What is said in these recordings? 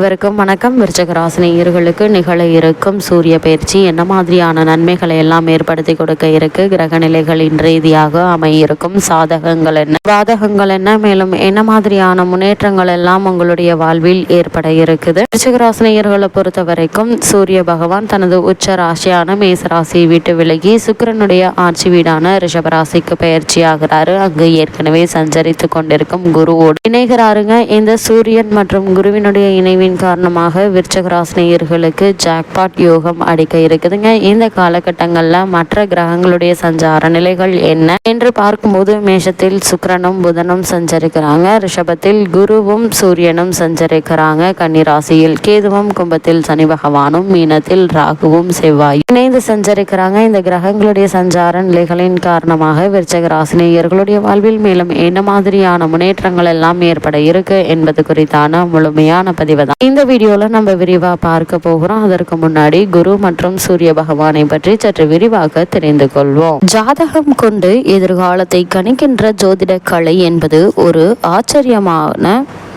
இவருக்கும் வணக்கம். விருச்சகராசினியர்களுக்கு நிகழ இருக்கும் சூரிய பயிற்சி என்ன மாதிரியான நன்மைகளை எல்லாம் ஏற்படுத்தி கொடுக்க இருக்கு? கிரக நிலைகளின் ரீதியாக அமையிருக்கும். சாதகங்கள் என்ன? பாதகங்கள் என்ன? மேலும் என்ன மாதிரியான முன்னேற்றங்கள் எல்லாம் உங்களுடைய வாழ்வில் ஏற்பட இருக்குது? விருச்சகராசினியர்களை பொறுத்த வரைக்கும் சூரிய பகவான் தனது உச்ச ராசியான மேச ராசியை விட்டு விலகி சுக்கிரனுடைய ஆட்சி வீடான ரிஷபராசிக்கு பயிற்சி ஆகிறாரு. அங்கு ஏற்கனவே சஞ்சரித்து கொண்டிருக்கும் குருவோடு இணைகிறாருங்க. இந்த சூரியன் மற்றும் குருவினுடைய இணைவின் காரணமாக விருச்சகராசினியர்களுக்கு ஜாக்பாட் யோகம் அடிக்க இருக்குதுங்க. இந்த காலகட்டங்களில் மற்ற கிரகங்களுடைய சஞ்சார நிலைகள் என்ன என்று பார்க்கும்போது மேஷத்தில் சுக்கரனும் புதனும் சஞ்சரிக்கிறாங்க. ரிஷபத்தில் குருவும் சூரியனும் சஞ்சரிக்கிறாங்க. கன்னிராசியில் கேதுவும் கும்பத்தில் சனி பகவானும் மீனத்தில் ராகுவும் செவ்வாயும் இணைந்து சஞ்சரிக்கிறாங்க. இந்த கிரகங்களுடைய சஞ்சார நிலைகளின் காரணமாக விருச்சக ராசினியர்களுடைய வாழ்வில் மேலும் என்ன மாதிரியான முன்னேற்றங்கள் எல்லாம் ஏற்பட இருக்கு என்பது குறித்தான முழுமையான பதிவு தான் இந்த வீடியோவில் நம்ம விரிவாக பார்க்க போகிறோம். அதற்கு முன்னாடி குரு மற்றும் சூரிய பகவானை பற்றி சற்று விரிவாக தெரிந்து கொள்வோம். ஜாதகம் கொண்டு எதிர்காலத்தை கணிக்கின்ற ஜோதிட கலை என்பது ஒரு ஆச்சரியமான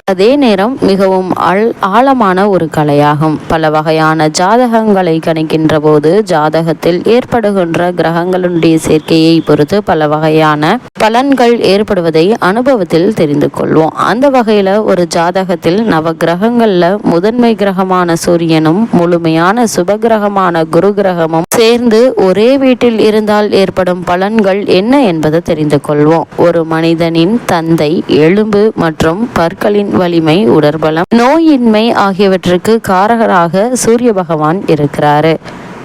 அதே நேரம் மிகவும் ஆழ் ஆழமான ஒரு கலையாகும். பல வகையான ஜாதகங்களை கணிக்கின்ற போது ஜாதகத்தில் ஏற்படுகின்ற கிரகங்களுடைய சேர்க்கையை பொறுத்து பல வகையான பலன்கள் ஏற்படுவதை அனுபவத்தில் தெரிந்து கொள்வோம். அந்த வகையில ஒரு ஜாதகத்தில் நவ கிரகங்கள்ல முதன்மை கிரகமான சூரியனும் முழுமையான சுப கிரகமான குரு கிரகமும் சேர்ந்து ஒரே வீட்டில் இருந்தால் ஏற்படும் பலன்கள் என்ன என்பதை தெரிந்து கொள்வோம். ஒரு மனிதனின் தந்தை எலும்பு மற்றும் பற்களின் வலிமை உடற்பலம் நோயின்மை ஆகியவற்றுக்கு காரகராக சூரிய பகவான் இருக்கிறாரு.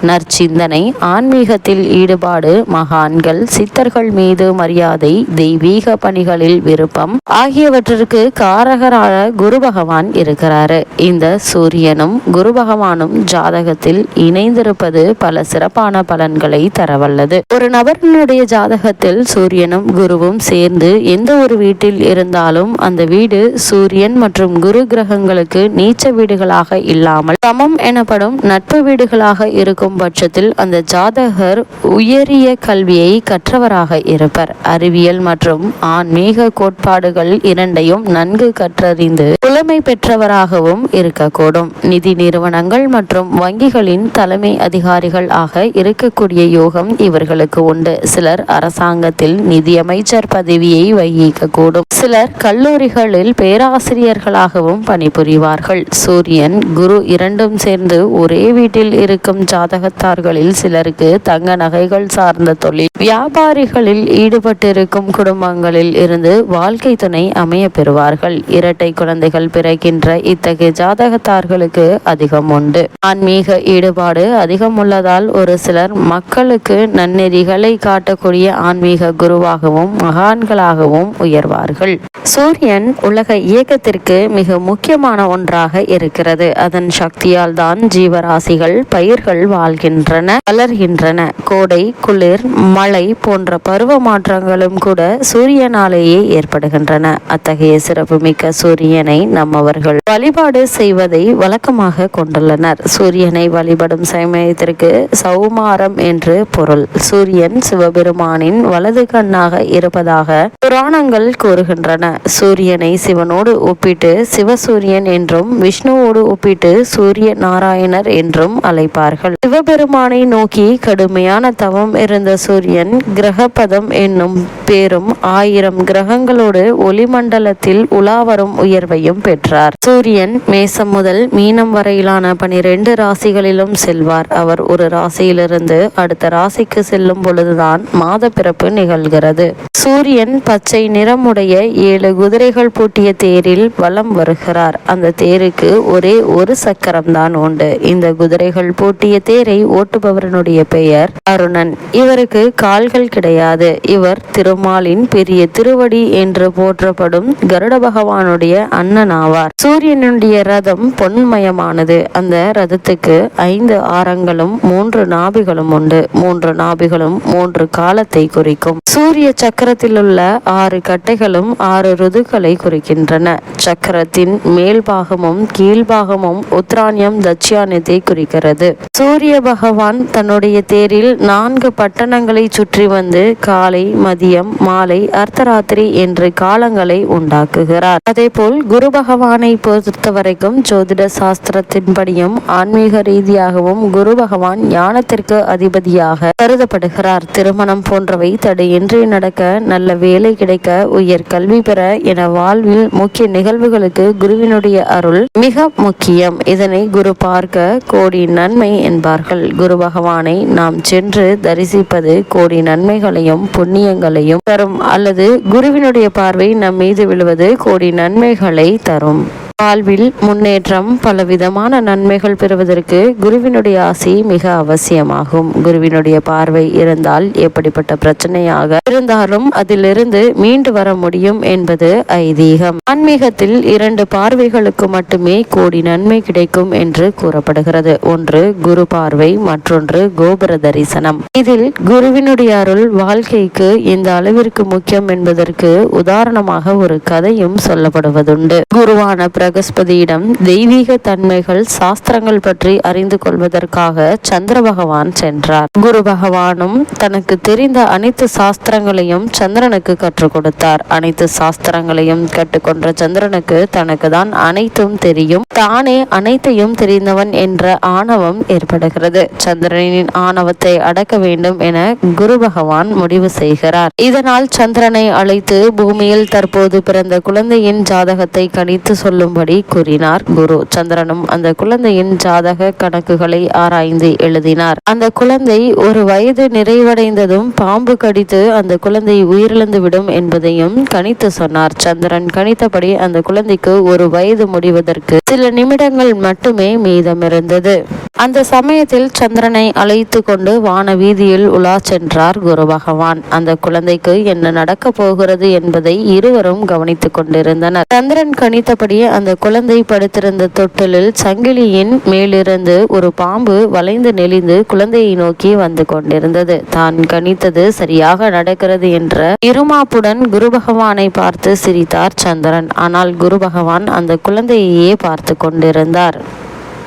நற்சிந்தனை ஆன்மீகத்தில் ஈடுபாடு மகான்கள் சித்தர்கள் மீது மரியாதை தெய்வீக பணிகளில் விருப்பம் ஆகியவற்றிற்கு காரகராக குரு பகவான் இருக்கிறாரு. இந்த சூரியனும் குரு பகவானும் ஜாதகத்தில் இணைந்திருப்பது பல சிறப்பான பலன்களை தரவல்லது. ஒரு நபரினுடைய ஜாதகத்தில் சூரியனும் குருவும் சேர்ந்து எந்த ஒரு வீட்டில் இருந்தாலும் அந்த வீடு சூரியன் மற்றும் குரு கிரகங்களுக்கு நீச்ச வீடுகளாக இல்லாமல் சமம் எனப்படும் நட்பு வீடுகளாக இருக்கும் பட்சத்தில் அந்த ஜாதகர் உயரிய கல்வியை கற்றவராக இருப்பர். அறிவியல் மற்றும் ஆன்மீக கோட்பாடுகள் இரண்டையும் நன்கு கற்றறிந்து புலமை பெற்றவராகவும் இருக்கக்கூடும். நிதி நிறுவனங்கள் மற்றும் வங்கிகளின் தலைமை அதிகாரிகள் ஆக இருக்கக்கூடிய யோகம் இவர்களுக்கு உண்டு. சிலர் அரசாங்கத்தில் நிதியமைச்சர் பதவியை வகிக்கக்கூடும். சிலர் கல்லூரிகளில் பேராசிரியர்களாகவும் பணிபுரிவார்கள். சூரியன் குரு இரண்டும் சேர்ந்து ஒரே வீட்டில் இருக்கும் ஜாதக உலகத்தார்களில் சிலருக்கு தங்க நகைகள் சார்ந்த தொழில் வியாபாரிகளில் ஈடுபட்டிருக்கும் குடும்பங்களில் இருந்து வாழ்க்கை துணை அமைய பெறுவார்கள். இரட்டை குழந்தைகள் பிறக்கின்ற இத்தகைய ஜாதகத்தார்களுக்கு அதிகம் உண்டு. ஆன்மீக ஈடுபாடு அதிகம் உள்ளதால் ஒரு சிலர் மக்களுக்கு நன்னெறிகளை காட்டக்கூடிய ஆன்மீக குருவாகவும் மகான்களாகவும் உயர்வார்கள். சூரியன் உலக இயக்கத்திற்கு மிக முக்கியமான ஒன்றாக இருக்கிறது. அதன் சக்தியால் தான் ஜீவராசிகள் பயிர்கள் வாழ்கின்றன வளர்கின்றன கோடை குளிர் மழை போன்ற பருவ மாற்றங்களும் கூட சூரியனாலேயே ஏற்படுகின்றன. அத்தகைய சிறப்புமிக்க சூரியனை நம்மவர்கள் வழிபாடு செய்வதை வழக்கமாக கொண்டுள்ளனர். சூரியனை வழிபடும் சமயத்திற்கு சௌமாரம் என்று பொருள். சூரியன் சிவபெருமானின் வலது கண்ணாக இருப்பதாக புராணங்கள் கூறுகின்றன. சூரியனை சிவனோடு ஒப்பிட்டு சிவசூரியன் என்றும் விஷ்ணுவோடு ஒப்பிட்டு சூரிய நாராயணர் என்றும் அழைப்பார்கள். சிவபெருமானை நோக்கி கடுமையான தவம் இருந்த சூரியன் கிரகபதம் என்னும் பேரும் ஆயிரம் கிரகங்களோடு ஒளிமண்டலத்தில் உலாவரும் உயர்வையும் பெற்றார். சூரியன் மேசம் முதல் மீனம் வரையிலான பனிரெண்டு ராசிகளிலும் செல்வார். அவர் ஒரு ராசியிலிருந்து அடுத்த ராசிக்கு செல்லும் பொழுதுதான் மாத பிறப்பு நிகழ்கிறது. சூரியன் பச்சை நிறமுடைய ஏழு குதிரைகள் பூட்டிய தேரில் வலம் வருகிறார். அந்த தேருக்கு ஒரே ஒரு சக்கரம் தான் உண்டு. இந்த குதிரைகள் பூட்டிய தேர் ஓட்டுபவரனுடைய பெயர் அருணன். இவருக்கு கால்கள் கிடையாது. இவர் திருமாலின் பெரிய திருவடி என்று போற்றப்படும் கருட பகவானுடைய அண்ணன் ஆவார். சூரியனுடைய ரதம் பொன்மயமானது. அந்த ரதத்துக்கு ஐந்து ஆரங்களும் மூன்று நாபிகளும் உண்டு. மூன்று நாபிகளும் மூன்று காலத்தை குறிக்கும். சூரிய சக்கரத்தில் உள்ள ஆறு கட்டைகளும் ஆறு ருதுக்களை குறிக்கின்றன. சக்கரத்தின் மேல் பாகமும் கீழ்பாகமும் உத்ராணியம் தட்சியானத்தை குறிக்கிறது. சூரிய சூரிய பகவான் தன்னுடைய தேரில் நான்கு பட்டணங்களை சுற்றி வந்து காலை மதியம் மாலை அர்த்தராத்திரி என்று காலங்களை உண்டாக்குகிறார். அதேபோல் குரு பகவானை பொறுத்தவரைக்கும் ஜோதிட சாஸ்திரத்தின்படியும் ஆன்மீக ரீதியாகவும் குரு பகவான் ஞானத்திற்கு அதிபதியாக கருதப்படுகிறார். திருமணம் போன்றவை தடையின்றி நடக்க நல்ல வேலை கிடைக்க உயர் கல்வி பெற என வாழ்வில் முக்கிய நிகழ்வுகளுக்கு குருவினுடைய அருள் மிக முக்கியம். இதனை குரு பார்க்க கோடி நன்மை என்பார்கள். குரு பகவானை நாம் சென்று தரிசிப்பது கோடி நன்மைகளையும் புண்ணியங்களையும் தரும். அல்லது குருவினுடைய பார்வை நம் மீது விழுவது கோடி நன்மைகளை தரும். வாழ்வில் முன்னேற்றம் பலவிதமான நன்மைகள் பெறுவதற்கு குருவினுடைய ஆசி மிக அவசியமாகும். குருவினுடைய பார்வை இருந்தால் எப்படிப்பட்ட பிரச்சனையாக இருந்தாலும் அதிலிருந்து மீண்டு வர முடியும் என்பது ஐதீகம். ஆன்மீகத்தில் இரண்டு பார்வைகளுக்கு மட்டுமே கோடி நன்மை கிடைக்கும் என்று கூறப்படுகிறது. ஒன்று குரு பார்வை மற்றொன்று கோபுர தரிசனம். இதில் குருவினுடைய அருள் வாழ்க்கைக்கு இந்த அளவிற்கு முக்கியம் என்பதற்கு உதாரணமாக ஒரு கதையும் சொல்லப்படுவதுண்டு. குருவான பிரகஸ்பதியிடம் தெய்வீக தன்மைகள் சாஸ்திரங்கள் பற்றி அறிந்து கொள்வதற்காக சந்திர பகவான் சென்றார். குரு பகவானும் தனக்கு தெரிந்த அனைத்து சாஸ்திரங்களையும் சந்திரனுக்கு கற்றுக் கொடுத்தார். அனைத்து சாஸ்திரங்களையும் கற்றுக்கொண்ட சந்திரனுக்கு தனக்கு தான் அனைத்தும் தெரியும். தானே அனைத்தையும் தெரிந்தவன் என்ற ஆணவம் ஏற்படுகிறது. சந்திரனின் ஆணவத்தை அடக்க வேண்டும் என குரு பகவான் முடிவு செய்கிறார். இதனால் சந்திரனை அழைத்து பூமியில் தற்போது பிறந்த குழந்தையின் ஜாதகத்தை கணித்து சொல்லும் சொல்லும்படி கூறினார். குரு சந்திரனும் அந்த குழந்தையின் ஜாதக கணக்குகளை ஆராய்ந்து எழுதினார். அந்த குழந்தை ஒரு வயது நிறைவடைந்ததும் பாம்பு கடித்து அந்த குழந்தை உயிரிழந்து விடும் என்பதையும் கணித்து சொன்னார். சந்திரன் கணித்தபடி அந்த குழந்தைக்கு ஒரு வயது முடிவதற்கு சில நிமிடங்கள் மட்டுமே மீதமிருந்தது. அந்த சமயத்தில் சந்திரனை அழைத்து கொண்டு வான வீதியில் உலா சென்றார் குரு பகவான். அந்த குழந்தைக்கு என்ன நடக்க போகிறது என்பதை இருவரும் கவனித்துக் கொண்டிருந்தனர். சந்திரன் கணித்தபடி அந்த அந்த குழந்தை படுத்திருந்த தொட்டிலில் சங்கிலியின் மேலிருந்து ஒரு பாம்பு வளைந்து நெளிந்து குழந்தையை நோக்கி வந்து கொண்டிருந்தது. தான் கணித்தது சரியாக நடக்கிறது என்ற இருமாப்புடன் குரு பகவானை பார்த்து சிரித்தார் சந்திரன். ஆனால் குரு பகவான் அந்த குழந்தையையே பார்த்து கொண்டிருந்தார்.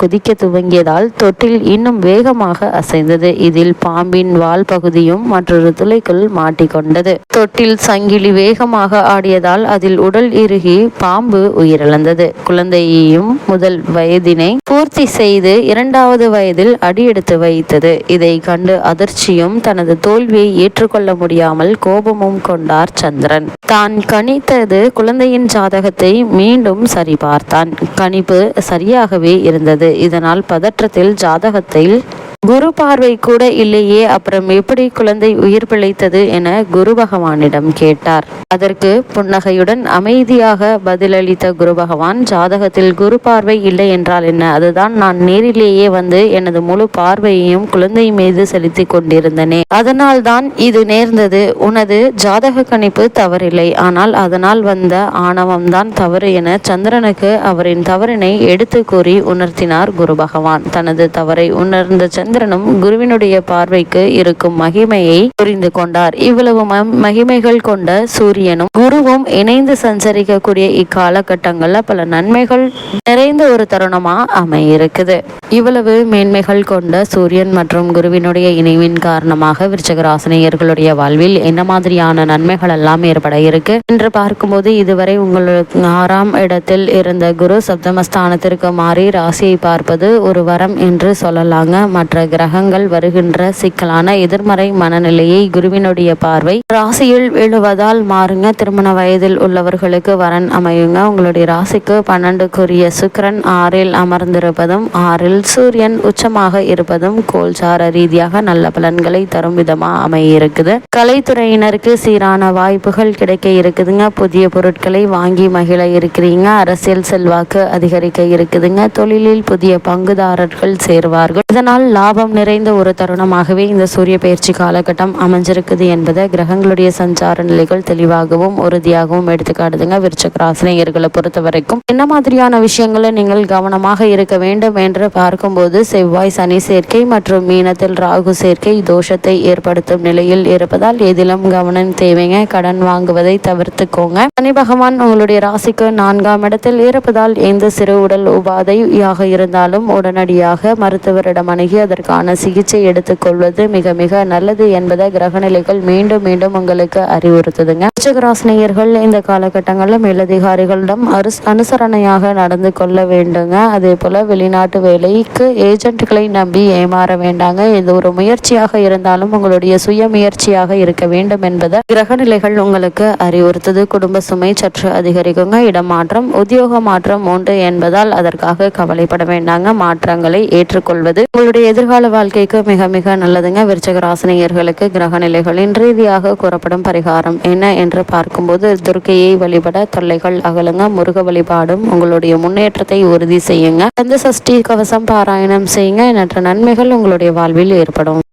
குதிக்க துவங்கியதால் தொட்டில் இன்னும் வேகமாக அசைந்தது. இதில் பாம்பின் வால் பகுதியும் மற்றொரு துளைக்குள் மாட்டிக்கொண்டது. தொட்டில் சங்கிலி வேகமாக ஆடியதால் அதில் உடல் இறுகி பாம்பு உயிரிழந்தது. குழந்தையையும் முதல் வயதினை பூர்த்தி செய்து இரண்டாவது வயதில் அடியெடுத்து வைத்தது. இதை கண்டு அதிர்ச்சியும் தனது தோல்வியை ஏற்றுக்கொள்ள முடியாமல் கோபமும் கொண்டார் சந்திரன். தான் கணித்தது குழந்தையின் ஜாதகத்தை மீண்டும் சரிபார்த்தான். கணிப்பு சரியாகவே இருந்தது. இதனால் பதற்றத்தில் ஜாதகத்தில் குரு பார்வை கூட இல்லையே அப்புறம் எப்படி குழந்தை உயிர் பிழைத்தது என குரு பகவானிடம் கேட்டார். அதற்கு புன்னகையுடன் அமைதியாக பதிலளித்த குரு பகவான் ஜாதகத்தில் குரு பார்வை இல்லை என்றால் என்ன? அதுதான் நான் நேரிலேயே வந்து எனது முழு பார்வையையும் குழந்தை மீது செலுத்தி கொண்டிருந்தனே. அதனால் தான் இது நேர்ந்தது. உனது ஜாதக கணிப்பு தவறில்லை. ஆனால் அதனால் வந்த ஆணவம் தான் தவறு என சந்திரனுக்கு அவரின் தவறினை எடுத்து கூறி உணர்த்தினார் குரு பகவான். தனது தவறை உணர்ந்த சந்திரனும் குருவினுடைய பார்வைக்கு இருக்கும் மகிமையை புரிந்து கொண்டார். இவ்வளவு மகிமைகள் கொண்ட சூரியனும் குருவும் இணைந்து சஞ்சரிக்கக்கூடிய இக்காலகட்டங்கள்ல பல நன்மைகள் நிறைந்த ஒரு தருணமா அமையிருக்குது. இவ்வளவு மேன்மைகள் கொண்ட சூரியன் மற்றும் குருவினுடைய இணைவின் காரணமாக விருச்சகராசினியர்களுடைய வாழ்வில் என்ன மாதிரியான நன்மைகள் எல்லாம் ஏற்பட இருக்கு என்று பார்க்கும்போது இதுவரை உங்களுக்கு ஆறாம் இடத்தில் இருந்த குரு சப்தமஸ்தானத்திற்கு மாறி ராசியை பார்ப்பது ஒரு வரம் என்று சொல்லலாங்க. மற்ற கிரகங்கள் வருகின்ற சிக்கலான எதிர்மறை மனநிலையை குருவினுடைய பார்வை. ராசியில் விழுவதால் மாறுங்க. திருமண வயதில் உள்ளவர்களுக்கு வரன் அமையுங்க. உங்களுடைய ராசிக்கு பன்னெண்டுக்குரிய சுக்கரன் ஆறில் அமர்ந்திருப்பதும் ஆறில் சூரியன் உச்சமாக இருப்பதும் கோல்சார ரீதியாக நல்ல பலன்களை தரும் விதமா அமையிருக்குது. கலைத்துறையினருக்கு சீரான வாய்ப்புகள் கிடைக்க இருக்குதுங்க. புதிய பொருட்களை வாங்கி மகிழ இருக்கிறீங்க. அரசியல் செல்வாக்கு அதிகரிக்க இருக்குதுங்க. தொழிலில் புதிய பங்குதாரர்கள் சேருவார்கள். இதனால் லாப லாபம் நிறைந்த ஒரு தருணமாகவே இந்த சூரிய பயிற்சி காலகட்டம் அமைஞ்சிருக்குது என்பதை கிரகங்களுடைய சஞ்சார நிலைகள் தெளிவாகவும் உறுதியாகவும் எடுத்துக்காட்டுதுங்க. விருச்சக ராசினியர்களை பொறுத்த வரைக்கும் என்ன மாதிரியான விஷயங்களை நீங்கள் கவனமாக இருக்க வேண்டும் என்று பார்க்கும்போது செவ்வாய் சனி சேர்க்கை மற்றும் மீனத்தில் ராகு சேர்க்கை தோஷத்தை ஏற்படுத்தும் நிலையில் இருப்பதால் எதிலும் கவனம் தேவைங்க. கடன் வாங்குவதை தவிர்த்துக்கோங்க. சனி பகவான் உங்களுடைய ராசிக்கு நான்காம் இடத்தில் இருப்பதால் எந்த சிறு உடல் உபாதையாக இருந்தாலும் உடனடியாக மருத்துவரிடம் அணுகி அதற்கான சிகிச்சை எடுத்துக்கொள்வது மிக மிக நல்லது என்பதை கிரகநிலைகள் மீண்டும் மீண்டும் உங்களுக்கு அறிவுறுத்துதுங்க. விருச்சகராசினியர்கள் இந்த காலகட்டங்களில் மேலதிகாரிகளிடம் அனுசரணையாக நடந்து கொள்ள வேண்டுங்க. அதே போல் வெளிநாட்டு வேலைக்கு ஏஜென்ட்களை நம்பி ஏமாற வேண்டாங்க. இது ஒரு முயற்சியாக இருந்தாலும் உங்களுடைய சுய முயற்சியாக இருக்க வேண்டும் என்பதை கிரகநிலைகள் உங்களுக்கு அறிவுறுத்தது. குடும்ப சுமை சற்று அதிகரிக்குங்க. இடமாற்றம் உத்தியோக மாற்றம் உண்டு என்பதால் அதற்காக கவலைப்பட வேண்டாங்க. மாற்றங்களை ஏற்றுக்கொள்வது உங்களுடைய எதிர்கால வாழ்க்கைக்கு மிக மிக நல்லதுங்க. விருச்சகராசினியர்களுக்கு கிரகநிலைகளின் கிரக நிலைகளின் ரீதியாக கூறப்படும் பரிகாரம் என்ன என்று பார்க்கும்போது துர்க்கையை வழிபட தொல்லைகள் அகலுங்க முருக வழிபாடும் உங்களுடைய முன்னேற்றத்தை உறுதி செய்யுங்க. கந்த சஷ்டி கவசம் பாராயணம் செய்யுங்க. எண்ணற்ற நன்மைகள் உங்களுடைய வாழ்வில் ஏற்படும்.